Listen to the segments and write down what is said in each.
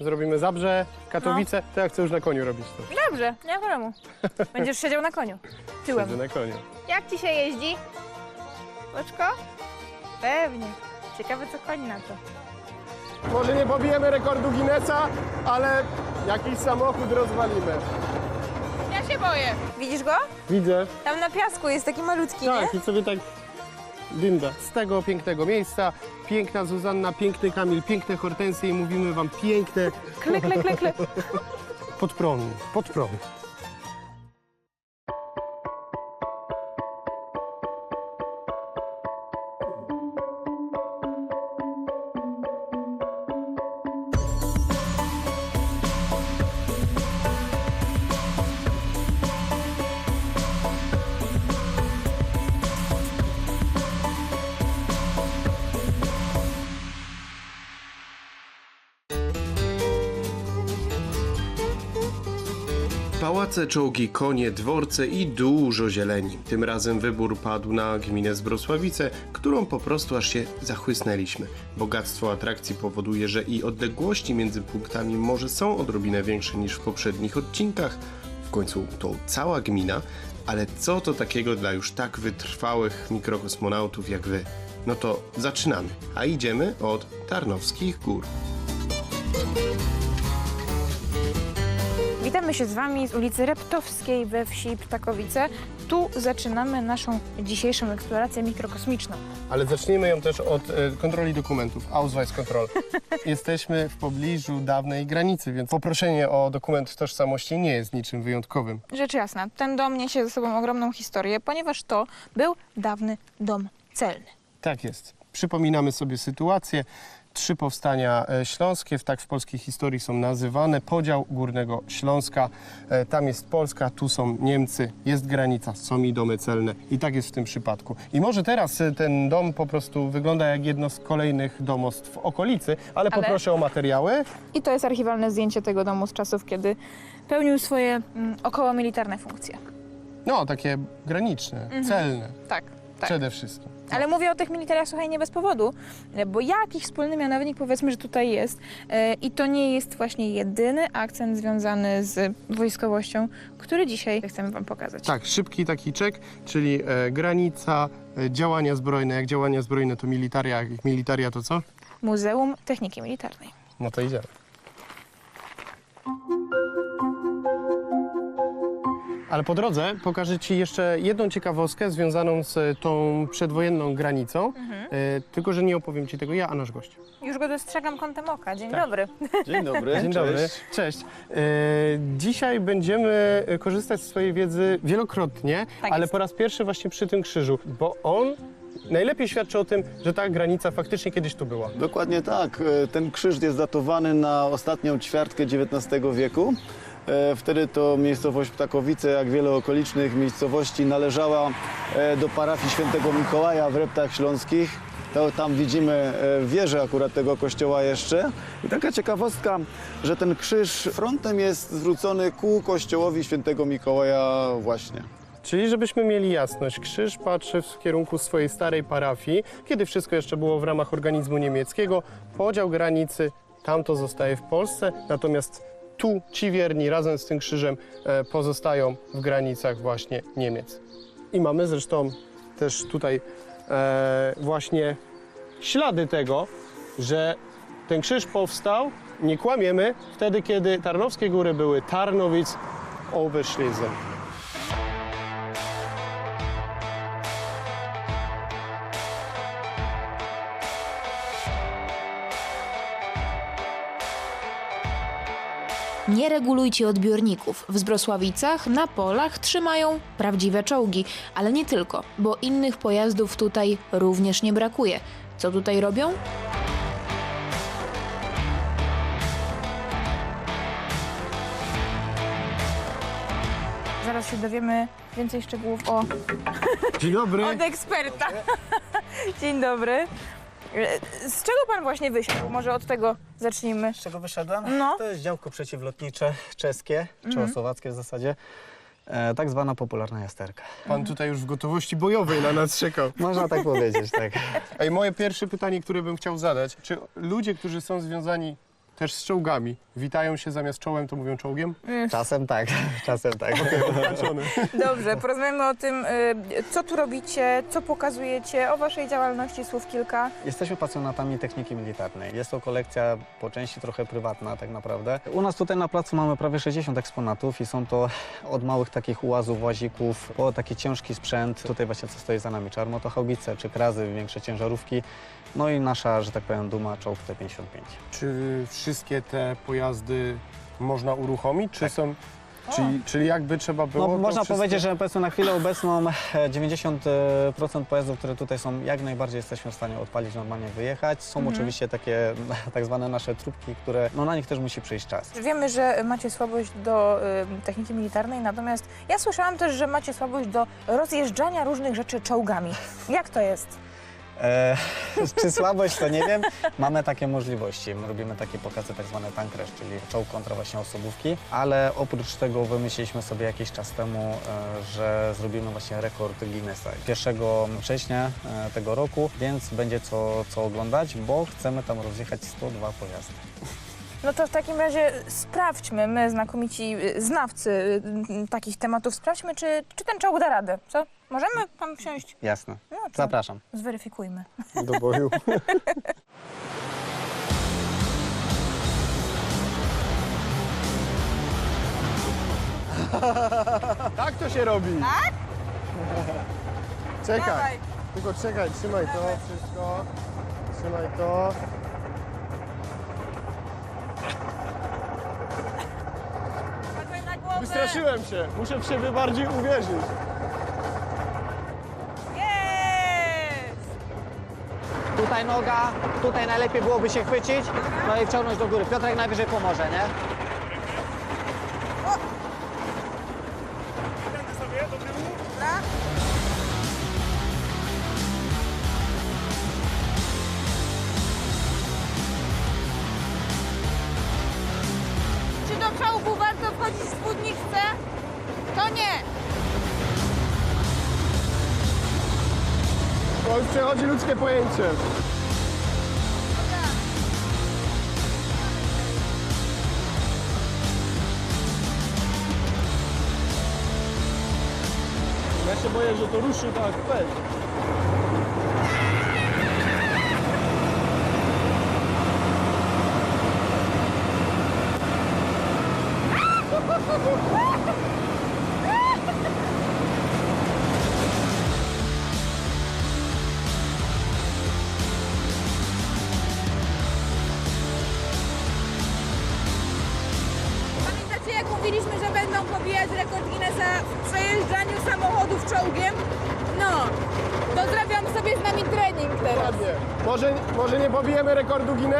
Zrobimy Zabrze, Katowice, to ja chcę już na koniu robić to. Dobrze, nie ma problemu. Będziesz siedział na koniu. Tyłem. Siedzę na koniu. Jak ci się jeździ? Boczko? Pewnie. Ciekawe co koń na to. Może nie pobijemy rekordu Guinnessa, ale jakiś samochód rozwalimy. Ja się boję. Widzisz go? Widzę. Tam na piasku jest taki malutki, Tak, nie? i sobie tak dynda. Z tego pięknego miejsca, piękna Zuzanna, piękny Kamil, piękne hortensje i mówimy wam piękne Kle, kle, kle, kle. pod prąd, pod prąd. Pałace, czołgi, konie, dworce i dużo zieleni. Tym razem wybór padł na gminę Zbrosławice, którą po prostu aż się zachłysnęliśmy. Bogactwo atrakcji powoduje, że i odległości między punktami może są odrobinę większe niż w poprzednich odcinkach. W końcu to cała gmina, ale co to takiego dla już tak wytrwałych mikrokosmonautów jak wy? No to zaczynamy, a idziemy od Tarnowskich Gór. Witamy się z Wami z ulicy Reptowskiej we wsi Ptakowice. Tu zaczynamy naszą dzisiejszą eksplorację mikrokosmiczną. Ale zacznijmy ją też od e, kontroli dokumentów, Ausweis Control. Jesteśmy w pobliżu dawnej granicy, więc poproszenie o dokument tożsamości nie jest niczym wyjątkowym. Rzecz jasna, ten dom niesie ze sobą ogromną historię, ponieważ to był dawny dom celny. Tak jest. Przypominamy sobie sytuację. Trzy powstania e, śląskie, tak w polskiej historii są nazywane. Podział Górnego Śląska. E, Tam jest Polska, tu są Niemcy, jest granica, są i domy celne. I tak jest w tym przypadku. I może teraz e, ten dom po prostu wygląda jak jedno z kolejnych domostw w okolicy, ale, Ale- poproszę o materiały. I to jest archiwalne zdjęcie tego domu z czasów, kiedy pełnił swoje mm, około militarne funkcje. No, takie graniczne, celne Tak, tak. przede wszystkim. Ale mówię o tych militariach, słuchaj, nie bez powodu, e, bo jakiś wspólny mianownik powiedzmy, że tutaj jest e, i to nie jest właśnie jedyny akcent związany z wojskowością, który dzisiaj chcemy Wam pokazać. Tak, szybki taki czek, czyli e, granica, e, działania zbrojne. Jak działania zbrojne to militaria, jak militaria to co? Muzeum Techniki Militarnej. No to idziemy. Ale po drodze pokażę Ci jeszcze jedną ciekawostkę związaną z tą przedwojenną granicą. E, tylko, że nie opowiem Ci tego ja, a nasz gość. Już go dostrzegam kątem oka. Dzień Tak. dobry. Dzień dobry. Dzień dobry. Cześć. E, dzisiaj będziemy korzystać z swojej wiedzy wielokrotnie, Tak ale jest. po raz pierwszy właśnie przy tym krzyżu, bo on najlepiej świadczy o tym, że ta granica faktycznie kiedyś tu była. Dokładnie tak. E, Ten krzyż jest datowany na ostatnią ćwiartkę XIX wieku. E, Wtedy to miejscowość Ptakowice, jak wiele okolicznych miejscowości, należała e, do parafii świętego Mikołaja w Reptach Śląskich. To, tam widzimy e, wieżę akurat tego kościoła jeszcze. I taka ciekawostka, że ten krzyż frontem jest zwrócony ku kościołowi świętego Mikołaja właśnie. Czyli żebyśmy mieli jasność, krzyż patrzy w kierunku swojej starej parafii, kiedy wszystko jeszcze było w ramach organizmu niemieckiego, podział granicy, tamto zostaje w Polsce, natomiast tu ci wierni razem z tym krzyżem e, pozostają w granicach właśnie Niemiec. I mamy zresztą też tutaj e, właśnie ślady tego, że ten krzyż powstał, nie kłamiemy, wtedy kiedy Tarnowskie Góry były Tarnowic Oberschlesien. Nie regulujcie odbiorników. W Zbrosławicach na polach trzymają prawdziwe czołgi, ale nie tylko, bo innych pojazdów tutaj również nie brakuje. Co tutaj robią? Zaraz się dowiemy więcej szczegółów o, Dzień dobry. od eksperta. Dzień dobry. E, Z czego Pan właśnie wysiadł? Może od tego zacznijmy. Z czego wyszedłem? No. To jest działko przeciwlotnicze czeskie, czechosłowackie w zasadzie. E, tak zwana popularna jasterka. Pan tutaj już w gotowości bojowej na nas czekał. Można tak powiedzieć, tak. Ej, moje pierwsze pytanie, które bym chciał zadać. Czy ludzie, którzy są związani też z czołgami. Witają się zamiast czołem, to mówią czołgiem? Czasem tak, czasem tak. Dobrze, porozmawiamy o tym, y, co tu robicie, co pokazujecie, o waszej działalności słów kilka. Jesteśmy pasjonatami techniki militarnej. Jest to kolekcja po części trochę prywatna tak naprawdę. U nas tutaj na placu mamy prawie 60 eksponatów i są to od małych takich ułazów, łazików, po taki ciężki sprzęt. Tutaj właśnie co stoi za nami, czy armotochaubice, czy krazy, większe ciężarówki. No i nasza, że tak powiem, duma czołg T-55. Czy wszystkie te pojazdy można uruchomić, czy są... Czyli, czyli jakby trzeba było... No, to można wszystko- powiedzieć, że powiedzmy na chwilę obecną e, 90% pojazdów, które tutaj są, jak najbardziej jesteśmy w stanie odpalić, normalnie wyjechać. Są oczywiście takie tak zwane nasze trupki, które no, na nich też musi przyjść czas. Wiemy, że macie słabość do y, techniki militarnej, natomiast ja słyszałam też, że macie słabość do rozjeżdżania różnych rzeczy czołgami. Jak to jest? E, czy słabość, to nie wiem. Mamy takie możliwości. My robimy takie pokazy tak zwane tank crash, czyli czołg kontra właśnie osobówki, ale oprócz tego wymyśliliśmy sobie jakiś czas temu, e, że zrobimy właśnie rekord Guinnessa 1 września e, tego roku, więc będzie co, co oglądać, bo chcemy tam rozjechać 102 pojazdy. No to w takim razie sprawdźmy, my znakomici y, znawcy y, y, takich tematów, sprawdźmy, czy, czy ten czołg da radę, co? Możemy tam wsiąść? Jasne. No to Zapraszam. zweryfikujmy. Do boju. tak to się robi. Tak? Czekaj. Dawaj. Tylko czekaj, trzymaj to wszystko. Trzymaj to. Wystraszyłem się. Muszę w siebie bardziej uwierzyć. Jest! Tutaj noga, tutaj najlepiej byłoby się chwycić, no i wciągnąć do góry. Piotrek najwyżej pomoże, nie? Pojęcie. Ja się boję, że to ruszy tak, weź. Pamiętacie,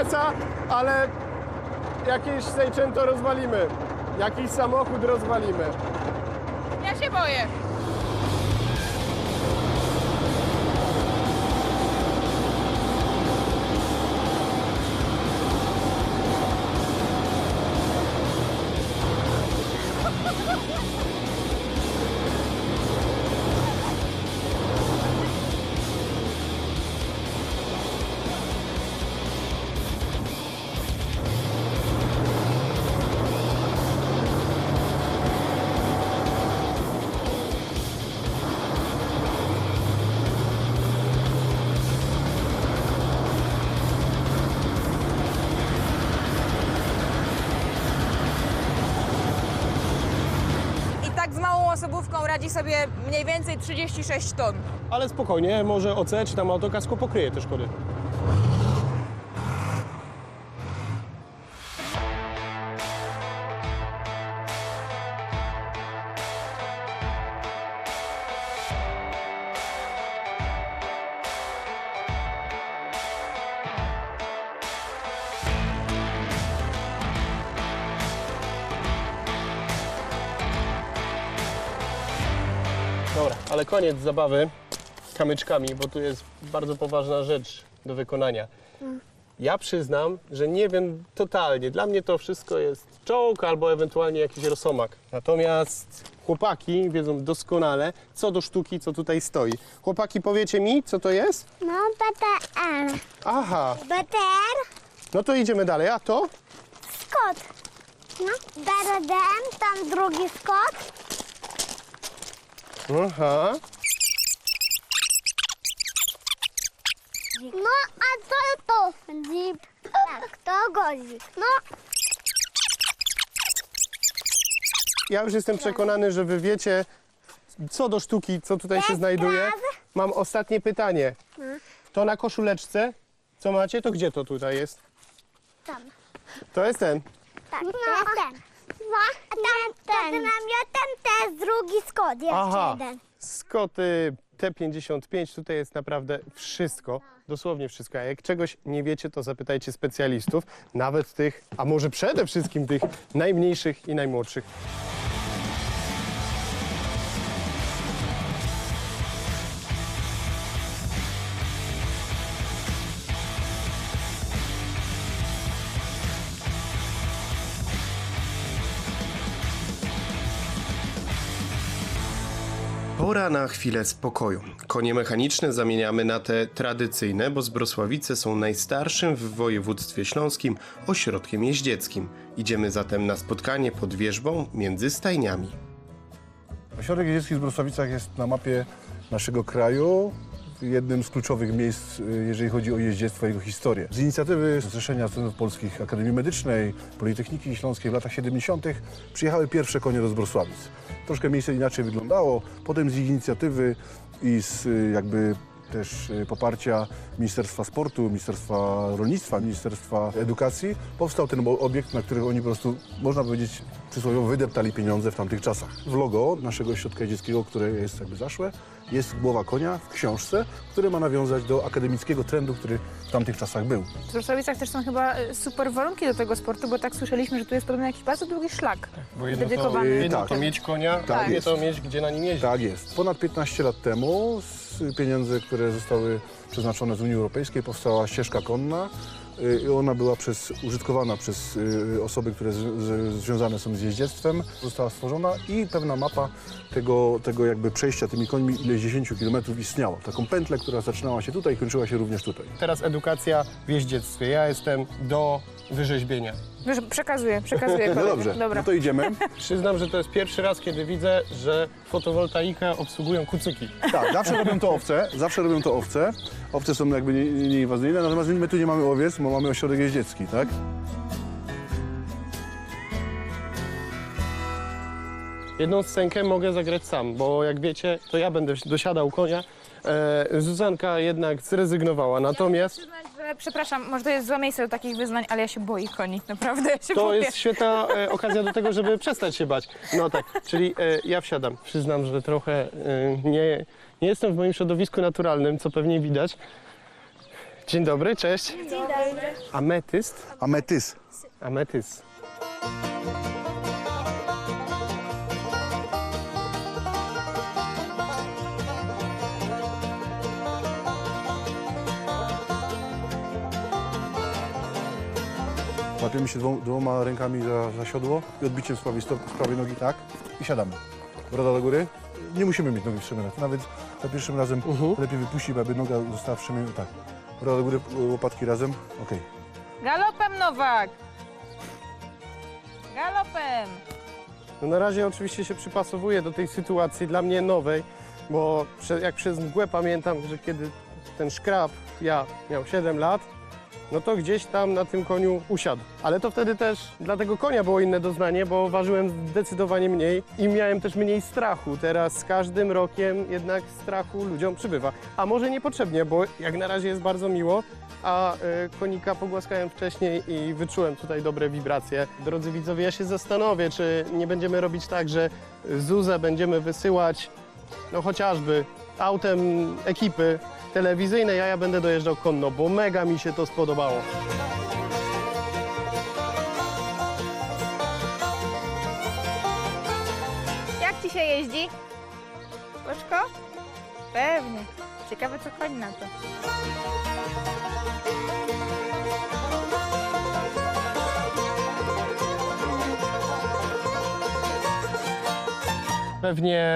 Guinnessa, ale jakieś Seicento rozwalimy. Jakiś samochód rozwalimy. Ja się boję. Osobówką radzi sobie mniej więcej 36 ton. Ale spokojnie, może OC czy tam autokasko pokryje te szkody. Ale koniec zabawy kamyczkami, bo tu jest bardzo poważna rzecz do wykonania. Ja przyznam, że nie wiem totalnie. Dla mnie to wszystko jest czołg albo ewentualnie jakiś rosomak. Natomiast chłopaki wiedzą doskonale, co do sztuki, co tutaj stoi. Chłopaki, powiecie mi, co to jest? No, BTR. Aha, BTR? no to idziemy dalej. A to? skot. No, DRDM, tam drugi skot. Aha. No, a to to jeep. Tak, to gozik. No, Ja już jestem przekonany, że wy wiecie, co do sztuki, co tutaj się Jest znajduje. Mam ostatnie pytanie. To na koszuleczce, co macie, to gdzie to tutaj jest? tam. To jest ten. Tak, no, ten. Dwa, a tam ten. namiotem to jest drugi skot, jeszcze Aha. jeden. Skoty T55, tutaj jest naprawdę wszystko, dosłownie wszystko. A jak czegoś nie wiecie, to zapytajcie specjalistów, nawet tych, a może przede wszystkim tych najmniejszych i najmłodszych. Pora na chwilę spokoju. Konie mechaniczne zamieniamy na te tradycyjne, bo Zbrosławice są najstarszym w województwie śląskim ośrodkiem jeździeckim. Idziemy zatem na spotkanie pod wierzbą między stajniami. Ośrodek Jeździecki w Brusławicach jest na mapie naszego kraju jednym z kluczowych miejsc, y, jeżeli chodzi o jeździectwo i jego historię. Z inicjatywy Zrzeszenia Studentów Polskich Akademii Medycznej, Politechniki Śląskiej w latach 70. przyjechały pierwsze konie do Zbrosławic. Troszkę miejsce inaczej wyglądało. Potem z ich inicjatywy i z y, jakby też y, poparcia Ministerstwa Sportu, Ministerstwa Rolnictwa, Ministerstwa Edukacji powstał ten obiekt, na który oni po prostu, można powiedzieć, przysłowiowo wydeptali pieniądze w tamtych czasach. W logo naszego ośrodka dzieckiego, które jest jakby zaszłe, jest głowa konia w książce, które ma nawiązać do akademickiego trendu, który w tamtych czasach był. W Wrocławicach też są chyba e, super warunki do tego sportu, bo tak słyszeliśmy, że tu jest podobno jakiś bardzo długi szlak Bo jedno dedykowany. to, jedno Tak. to mieć konia, Tak a drugie jest. to mieć gdzie na nim jeździć. Tak jest. Ponad 15 lat temu z pieniędzy, które zostały przeznaczone z Unii Europejskiej powstała ścieżka konna y, i ona była przez, użytkowana przez y, osoby, które z, z, związane są z jeździectwem. Została stworzona i pewna mapa tego, tego jakby przejścia tymi końmi ileś 10 kilometrów istniała. Taką pętlę, która zaczynała się tutaj i kończyła się również tutaj. Teraz edukacja w jeździectwie. Ja jestem do wyrzeźbienia. Wiesz, przekazuję, przekazuję. No dobrze, Dobra. no to idziemy. Przyznam, że to jest pierwszy raz, kiedy widzę, że fotowoltaika obsługują kucyki. Tak, zawsze robią to owce, zawsze robią to owce. Owce są jakby nie- nie- nieinwazyjne, natomiast my tu nie mamy owiec, bo mamy ośrodek jeździecki, tak? Jedną scenkę mogę zagrać sam, bo jak wiecie, to ja będę dosiadał konia. E, Zuzanka jednak zrezygnowała, natomiast Że, przepraszam, może to jest złe miejsce do takich wyznań, ale ja się boję koni, naprawdę ja się to boję. jest świetna e, okazja do tego, żeby przestać się bać. No tak, czyli e, ja wsiadam. Przyznam, że trochę e, nie, nie jestem w moim środowisku naturalnym, co pewnie widać. Dzień dobry, cześć. Dzień dobry. Ametyst? Ametys. Ametys. Łapiemy się dwoma, dwoma rękami za, za siodło i odbiciem z prawej, stop, z prawej nogi tak i siadamy. Broda do góry. Nie musimy mieć nogi wstrzemione. Nawet za pierwszym razem lepiej wypuścić, aby noga została wstrzemiona. Tak. Broda do góry, łopatki razem. Okej. Galopem, Nowak! Galopem! No na razie oczywiście się przypasowuję do tej sytuacji dla mnie nowej, bo jak przez mgłę pamiętam, że kiedy ten szkrab, ja miał 7 lat, no to gdzieś tam na tym koniu usiadł. Ale to wtedy też dla tego konia było inne doznanie, bo ważyłem zdecydowanie mniej i miałem też mniej strachu. Teraz z każdym rokiem jednak strachu ludziom przybywa. A może niepotrzebnie, bo jak na razie jest bardzo miło, a y, konika pogłaskałem wcześniej i wyczułem tutaj dobre wibracje. Drodzy widzowie, ja się zastanowię, czy nie będziemy robić tak, że Zuzę będziemy wysyłać, no chociażby autem ekipy telewizyjnej, a ja będę dojeżdżał konno, bo mega mi się to spodobało. Jak ci się jeździ? Boczko? Pewnie. Ciekawe, co koń na to. Pewnie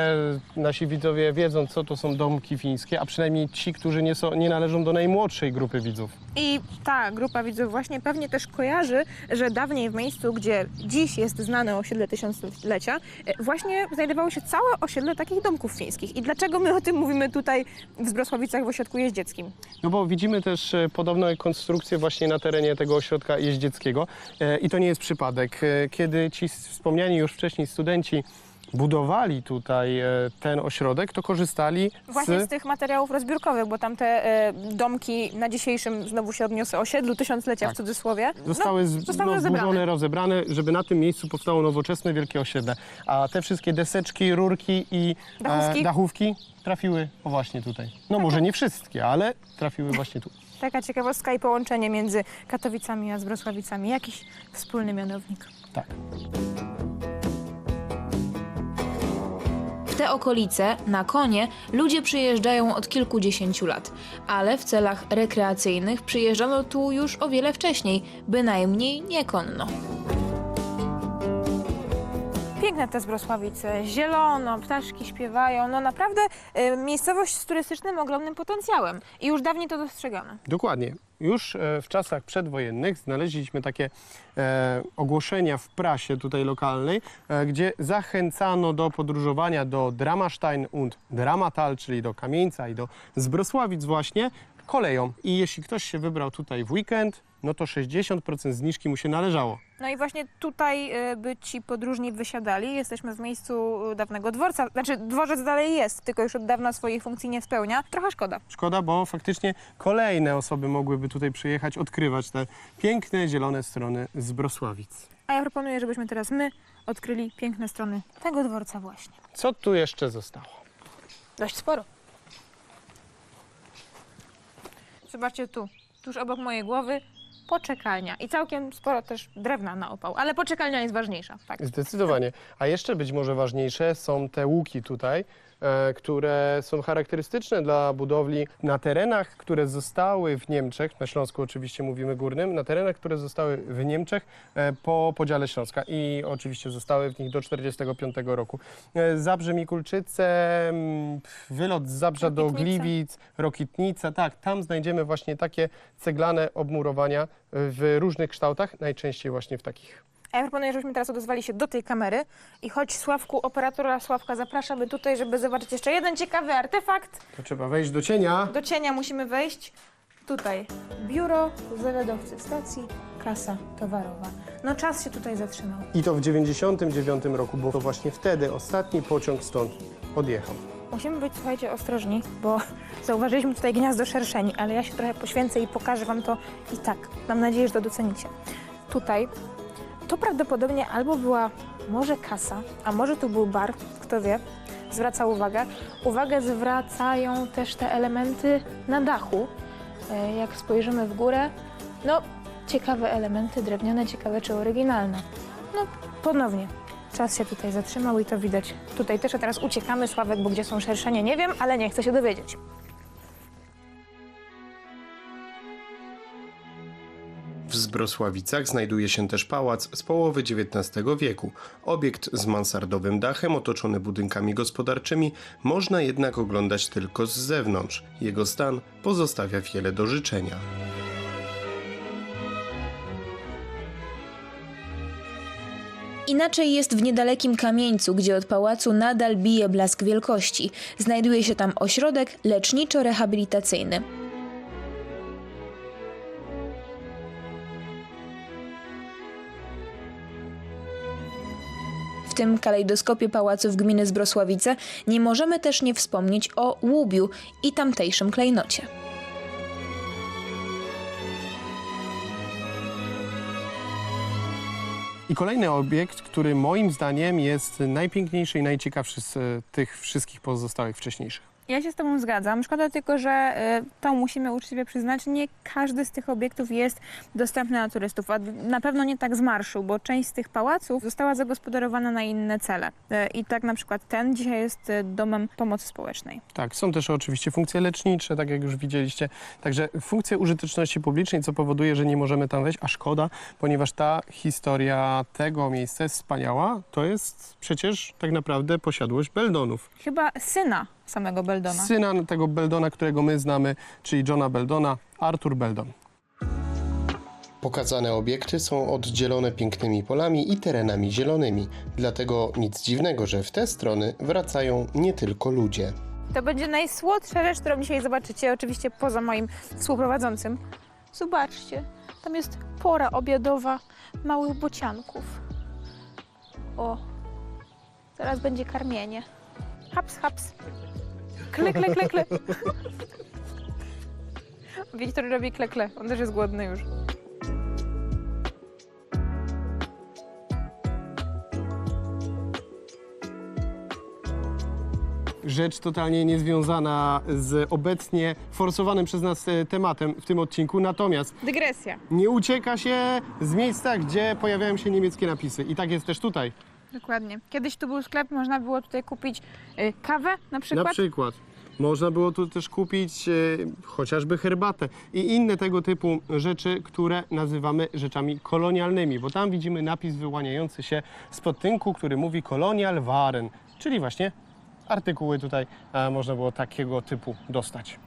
nasi widzowie wiedzą, co to są domki fińskie, a przynajmniej ci, którzy nie, są, nie należą do najmłodszej grupy widzów. I ta grupa widzów właśnie pewnie też kojarzy, że dawniej w miejscu, gdzie dziś jest znane osiedle tysiąclecia, e, właśnie znajdowało się całe osiedle takich domków fińskich. I dlaczego my o tym mówimy tutaj w Zbrosławicach w ośrodku jeździeckim? No bo widzimy też e, podobną konstrukcję właśnie na terenie tego ośrodka jeździeckiego E, i to nie jest przypadek. Kiedy ci wspomniani już wcześniej studenci budowali tutaj e, ten ośrodek, to korzystali Właśnie z z... tych materiałów rozbiórkowych, bo tam te e, domki na dzisiejszym, znowu się odniosę, osiedlu tysiąclecia Tak. w cudzysłowie, Zostały, z, zostały no, rozebrane. zburzone, rozebrane, żeby na tym miejscu powstało nowoczesne wielkie osiedle. A te wszystkie deseczki, rurki i Dachówki? dachówki trafiły o właśnie tutaj. No może nie wszystkie, ale trafiły właśnie tu. taka ciekawostka i połączenie między Katowicami a Zbrosławicami. Jakiś wspólny mianownik. Tak. Te okolice, na konie, ludzie przyjeżdżają od kilkudziesięciu lat, ale w celach rekreacyjnych przyjeżdżano tu już o wiele wcześniej, bynajmniej nie konno. Piękne te Zbrosławice, zielono, ptaszki śpiewają, no naprawdę e, miejscowość z turystycznym ogromnym potencjałem. I już dawniej to dostrzegano. Dokładnie. Już e, w czasach przedwojennych znaleźliśmy takie e, ogłoszenia w prasie tutaj lokalnej, e, gdzie zachęcano do podróżowania do Dramastein und Dramatal, czyli do Kamieńca i do Zbrosławic właśnie, koleją. I jeśli ktoś się wybrał tutaj w weekend, no to 60% zniżki mu się należało. No i właśnie tutaj e, by ci podróżni wysiadali. Jesteśmy w miejscu e, dawnego dworca. Znaczy dworzec dalej jest, tylko już od dawna swojej funkcji nie spełnia. Trochę szkoda. Szkoda, bo faktycznie kolejne osoby mogłyby tutaj przyjechać, odkrywać te piękne, zielone strony Zbrosławic. A ja proponuję, żebyśmy teraz my odkryli piękne strony tego dworca właśnie. Co tu jeszcze zostało? Dość sporo. Zobaczcie tu, tuż obok mojej głowy, poczekalnia. I całkiem sporo też drewna na opał, ale poczekalnia jest ważniejsza. Tak. Zdecydowanie. A jeszcze być może ważniejsze są te łuki tutaj, które są charakterystyczne dla budowli na terenach, które zostały w Niemczech, na Śląsku oczywiście mówimy górnym, na terenach, które zostały w Niemczech e, po podziale Śląska i oczywiście zostały w nich do 1945 roku. E, Zabrze Mikulczyce, wylot z Zabrza do. Gliwic, Rokitnica, tak, tam znajdziemy właśnie takie ceglane obmurowania e, w różnych kształtach, najczęściej właśnie w takich A ja proponuję, żebyśmy teraz odezwali się do tej kamery i choć Sławku, operatora Sławka, zapraszamy tutaj, żeby zobaczyć jeszcze jeden ciekawy artefakt. To trzeba wejść do cienia. Do cienia musimy wejść. Tutaj biuro zawiadowcy stacji, kasa towarowa. No czas się tutaj zatrzymał. I to w 99 roku, bo to właśnie wtedy ostatni pociąg stąd odjechał. Musimy być, słuchajcie, ostrożni, bo zauważyliśmy tutaj gniazdo szerszeni, ale ja się trochę poświęcę i pokażę wam to i tak. Mam nadzieję, że to docenicie. Tutaj to prawdopodobnie albo była może kasa, a może tu był bar, kto wie. Zwraca uwagę. Uwagę zwracają też te elementy na dachu. E, Jak spojrzymy w górę, no ciekawe elementy, drewniane, ciekawe czy oryginalne. No ponownie, czas się tutaj zatrzymał i to widać tutaj też. A teraz uciekamy, Sławek, bo gdzie są szerszenie, nie wiem, ale nie chcę się dowiedzieć. Zbrosławicach znajduje się też pałac z połowy XIX wieku. Obiekt z mansardowym dachem otoczony budynkami gospodarczymi można jednak oglądać tylko z zewnątrz. Jego stan pozostawia wiele do życzenia. Inaczej jest w niedalekim kamieńcu, gdzie od pałacu nadal bije blask wielkości. Znajduje się tam ośrodek leczniczo-rehabilitacyjny. W tym kalejdoskopie pałaców gminy Zbrosławice nie możemy też nie wspomnieć o łubiu i tamtejszym klejnocie. I kolejny obiekt, który moim zdaniem jest najpiękniejszy i najciekawszy z tych wszystkich pozostałych wcześniejszych. Ja się z Tobą zgadzam. Szkoda tylko, że y, to musimy uczciwie przyznać, nie każdy z tych obiektów jest dostępny dla turystów, a na pewno nie tak z marszu, bo część z tych pałaców została zagospodarowana na inne cele. Y, I tak na przykład ten dzisiaj jest y, domem pomocy społecznej. Tak, są też oczywiście funkcje lecznicze, tak jak już widzieliście. Także funkcje użyteczności publicznej, co powoduje, że nie możemy tam wejść, a szkoda, ponieważ ta historia tego miejsca jest wspaniała. To jest przecież tak naprawdę posiadłość Beldonów. Chyba syna samego Beldona. Syna tego Beldona, którego my znamy, czyli Johna Beldona, Arthur Beldon. Pokazane obiekty są oddzielone pięknymi polami i terenami zielonymi, dlatego nic dziwnego, że w te strony wracają nie tylko ludzie. To będzie najsłodsza rzecz, którą dzisiaj zobaczycie, oczywiście poza moim współprowadzącym. Zobaczcie, tam jest pora obiadowa małych bocianków. O, zaraz będzie karmienie. Haps, haps. Kle, kle, kle, kle. Wiktor robi kle, kle. On też jest głodny już. rzecz totalnie niezwiązana z obecnie forsowanym przez nas e, tematem w tym odcinku. Natomiast Dygresja. nie ucieka się z miejsca, gdzie pojawiają się niemieckie napisy. I tak jest też tutaj. Dokładnie. Kiedyś tu był sklep, można było tutaj kupić y, kawę na przykład. Na przykład. Można było tu też kupić e, chociażby herbatę i inne tego typu rzeczy, które nazywamy rzeczami kolonialnymi, bo tam widzimy napis wyłaniający się spod tynku, który mówi kolonial waren, czyli właśnie artykuły tutaj e, można było takiego typu dostać.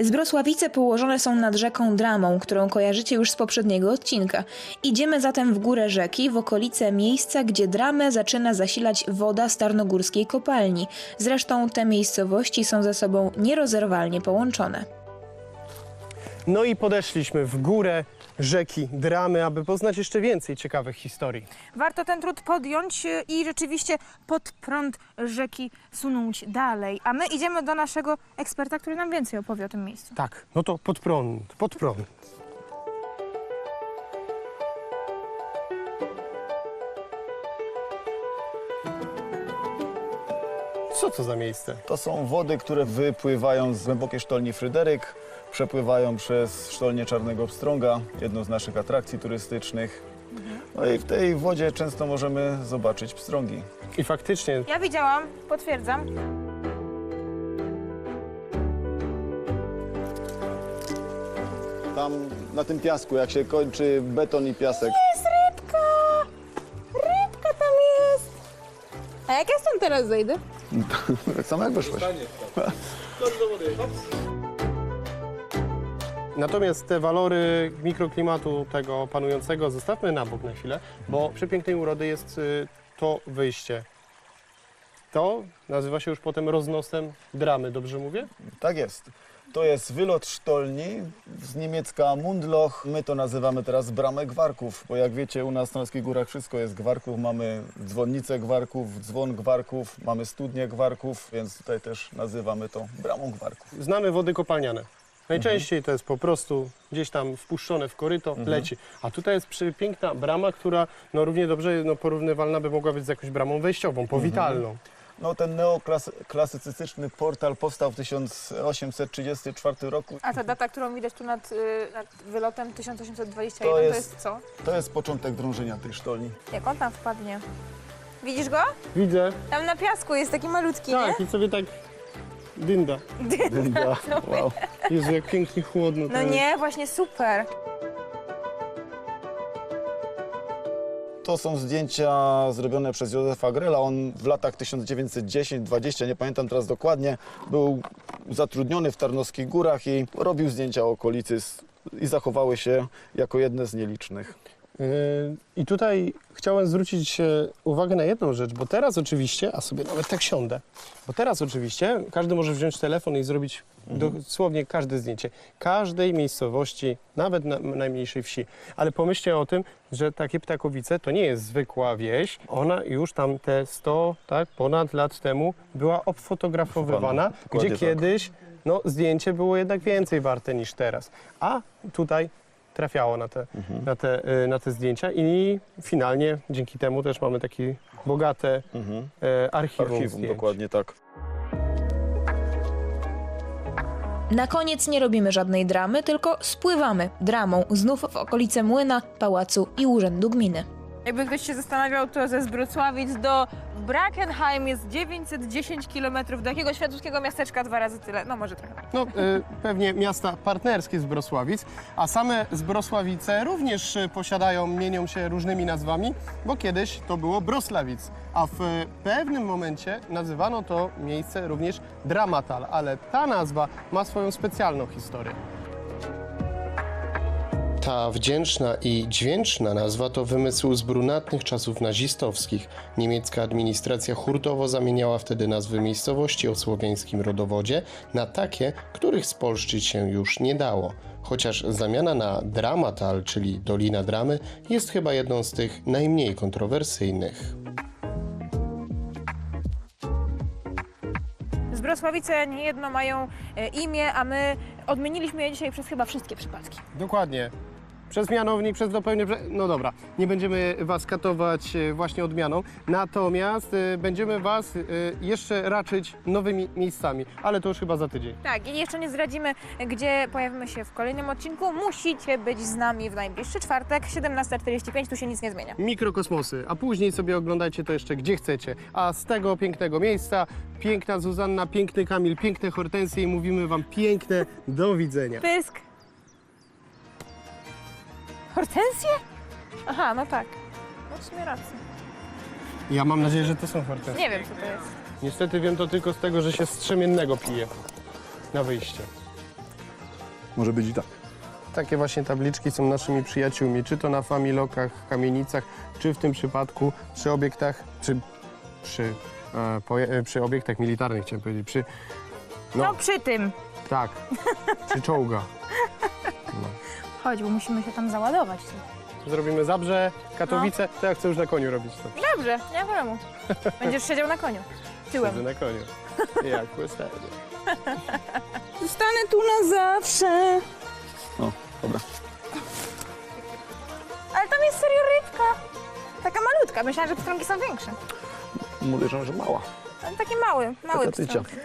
Zbrosławice położone są nad rzeką Dramą, którą kojarzycie już z poprzedniego odcinka. Idziemy zatem w górę rzeki, w okolice miejsca, gdzie Dramę zaczyna zasilać woda z Tarnogórskiej kopalni. Zresztą te miejscowości są ze sobą nierozerwalnie połączone. No i podeszliśmy w górę rzeki Dramy, aby poznać jeszcze więcej ciekawych historii. Warto ten trud podjąć y, i rzeczywiście pod prąd rzeki sunąć dalej. A my idziemy do naszego eksperta, który nam więcej opowie o tym miejscu. Tak, no to pod prąd, pod prąd. Co to za miejsce? To są wody, które wypływają z głębokiej sztolni Fryderyk, przepływają przez sztolnię Czarnego Pstrąga, jedną z naszych atrakcji turystycznych. No i w tej wodzie często możemy zobaczyć pstrągi. I faktycznie Ja widziałam, potwierdzam. Tam na tym piasku, jak się kończy beton i piasek, Jest rybka! Rybka tam jest! A jak ja stąd teraz zejdę? tak samo jak wyszłeś. Natomiast te walory mikroklimatu tego panującego zostawmy na bok na chwilę, bo przepięknej urody jest y, to wyjście. To nazywa się już potem roznosem dramy, dobrze mówię? Tak jest. To jest wylot sztolni z niemiecka Mundloch. My to nazywamy teraz bramę gwarków, bo jak wiecie u nas na Norskich Górach wszystko jest gwarków. Mamy dzwonnicę gwarków, dzwon gwarków, mamy studnię gwarków, więc tutaj też nazywamy to bramą gwarków. Znamy wody kopalniane. Najczęściej to jest po prostu gdzieś tam wpuszczone w koryto, leci. A tutaj jest przepiękna brama, która no, równie dobrze no, porównywalna by mogła być z jakąś bramą wejściową, powitalną. No ten neoklasycystyczny portal powstał w 1834 roku. A ta data, którą widać tu nad, y, nad wylotem 1821, To to jest- jest co? To jest początek drążenia tej sztolni. Jak on tam wpadnie? Widzisz go? Widzę. Tam na piasku jest taki malutki, Tak, i sobie tak dynda. Dynda. Wow. Jezu, jak pięknie chłodno. to No jest. nie, właśnie super. To są zdjęcia zrobione przez Józefa Grela. On w latach 1910-20, nie pamiętam teraz dokładnie, był zatrudniony w Tarnowskich Górach i robił zdjęcia okolicy i zachowały się jako jedne z nielicznych. Yy, I tutaj chciałem zwrócić e, uwagę na jedną rzecz, bo teraz oczywiście, a sobie nawet tak siądę, bo teraz oczywiście każdy może wziąć telefon i zrobić dosłownie każde zdjęcie, każdej miejscowości, nawet na, najmniejszej wsi. Ale pomyślcie o tym, że takie Ptakowice to nie jest zwykła wieś, ona już tam te 100, tak, ponad lat temu była obfotografowywana, gdzie tak. kiedyś no, zdjęcie było jednak więcej warte niż teraz. A tutaj trafiało na te, Mhm. na, te, y, na te zdjęcia i finalnie dzięki temu też mamy takie bogate Mhm. e, archiwum, Archiwum, zdjęć. dokładnie tak. Na koniec nie robimy żadnej dramy, tylko spływamy dramą znów w okolice młyna, pałacu i urzędu gminy. Jakby ktoś się zastanawiał, to ze Zbrocławic do Brackenheim jest 910 km, do jakiegoś światowskiego miasteczka dwa razy tyle, no może trochę. No, y, pewnie miasta partnerskie z a same Zbrosławice również y, posiadają, mienią się różnymi nazwami, bo kiedyś to było Broslawic, a w pewnym momencie nazywano to miejsce również Dramatal, ale ta nazwa ma swoją specjalną historię. Ta wdzięczna i dźwięczna nazwa to wymysł z brunatnych czasów nazistowskich. Niemiecka administracja hurtowo zamieniała wtedy nazwy miejscowości o słowiańskim rodowodzie na takie, których spolszczyć się już nie dało. Chociaż zamiana na Dramatal, czyli Dolina Dramy, jest chyba jedną z tych najmniej kontrowersyjnych. Zbrosławice niejedno mają e, imię, a my odmieniliśmy je dzisiaj przez chyba wszystkie przypadki. Dokładnie. Przez mianownik, przez dopełnienie. prze- No dobra, nie będziemy Was katować e, właśnie odmianą, natomiast e, będziemy Was e, jeszcze raczyć nowymi miejscami, ale to już chyba za tydzień. Tak, i jeszcze nie zdradzimy, gdzie pojawimy się w kolejnym odcinku. Musicie być z nami w najbliższy czwartek, 17.45, tu się nic nie zmienia. Mikrokosmosy, a później sobie oglądajcie to jeszcze gdzie chcecie. A z tego pięknego miejsca, piękna Zuzanna, piękny Kamil, piękne Hortensje i mówimy Wam piękne do widzenia. Pysk. Hortensje? Aha, no tak. No w sumie rację. Ja mam nadzieję, że to są Hortensje. Nie wiem, co to jest. Niestety wiem to tylko z tego, że się strzemiennego pije na wyjście. Może być i tak. Takie właśnie tabliczki są naszymi przyjaciółmi, czy to na familokach, kamienicach, czy w tym przypadku przy obiektach, czy przy, e, poje, e, przy obiektach militarnych, chciałem powiedzieć, przy, No, no przy tym. tak, przy czołga. Chodź, bo musimy się tam załadować. Zrobimy Zabrze, Katowice, to ja chcę już na koniu robić to. Dobrze, nie ma problemu. Będziesz siedział na koniu. Tyłem. Siedzę na koniu. Jak wystarczy. Zostanę tu na zawsze. O, dobra. Ale tam jest serio rybka. Taka malutka. Myślałam, że pstrągi są większe. Mówię, że mała. Ale taki mały, mały Taka tycia. pstrąg.